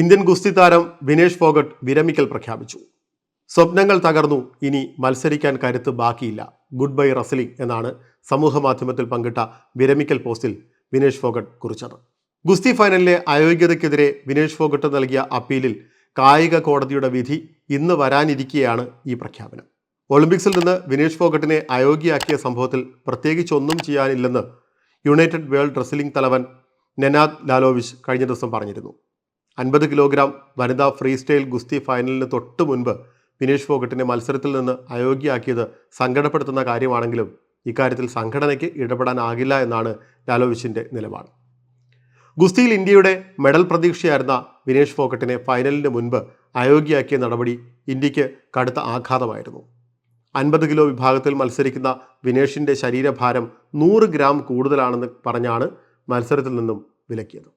Indian ഗുസ്തി താരം വിനേഷ് ഫോഗട്ട് വിരമിക്കൽ പ്രഖ്യാപിച്ചു. സ്വപ്നങ്ങൾ തകർന്നു ഇനി മത്സരിക്കാൻ കരുത്ത് ബാക്കിയില്ല. ഗുഡ് ബൈ റസ്ലിംഗ് എന്നാണ് സമൂഹ മാധ്യമത്തിൽ പങ്കിട്ട വിരമിക്കൽ പോസ്റ്റിൽ വിനേഷ് ഫോഗട്ട് കുറിച്ചത്. ഗുസ്തി ഫൈനലിലെ അയോഗ്യതയ്ക്കെതിരെ വിനേഷ് ഫോഗട്ട് നൽകിയ അപ്പീലിൽ കായിക കോടതിയുടെ വിധി ഇന്ന് വരാനിരിക്കെയാണ് ഈ പ്രഖ്യാപനം. ഒളിമ്പിക്സിൽ നിന്ന് വിനേഷ് ഫോഗട്ടിനെ അയോഗ്യയാക്കിയ സംഭവത്തിൽ പ്രത്യേകിച്ചൊന്നും ചെയ്യാനില്ലെന്ന് യുണൈറ്റഡ് വേൾഡ് റെസ്ലിംഗ് തലവൻ നെനാദ് ലാലോവിച്ച് കഴിഞ്ഞ ദിവസം പറഞ്ഞിരുന്നു. അൻപത് കിലോഗ്രാം വനിതാ ഫ്രീ സ്റ്റൈൽ ഗുസ്തി ഫൈനലിന് തൊട്ടു മുൻപ് വിനേഷ് ഫോഗട്ടിനെ മത്സരത്തിൽ നിന്ന് അയോഗ്യയാക്കിയത് സങ്കടപ്പെടുത്തുന്ന കാര്യമാണെങ്കിലും ഇക്കാര്യത്തിൽ സംഘടനയ്ക്ക് ഇടപെടാനാകില്ല എന്നാണ് ലാലോവിച്ചിന്റെ നിലപാട്. ഗുസ്തിയിൽ ഇന്ത്യയുടെ മെഡൽ പ്രതീക്ഷയായിരുന്ന വിനേഷ് ഫോഗട്ടിനെ ഫൈനലിന് മുൻപ് അയോഗ്യയാക്കിയ നടപടി ഇന്ത്യയ്ക്ക് കടുത്ത ആഘാതമായിരുന്നു. അൻപത് കിലോ വിഭാഗത്തിൽ മത്സരിക്കുന്ന വിനേഷിന്റെ ശരീരഭാരം നൂറ് ഗ്രാം കൂടുതലാണെന്ന് പറഞ്ഞാണ് മത്സരത്തിൽ നിന്നും വിലക്കിയത്.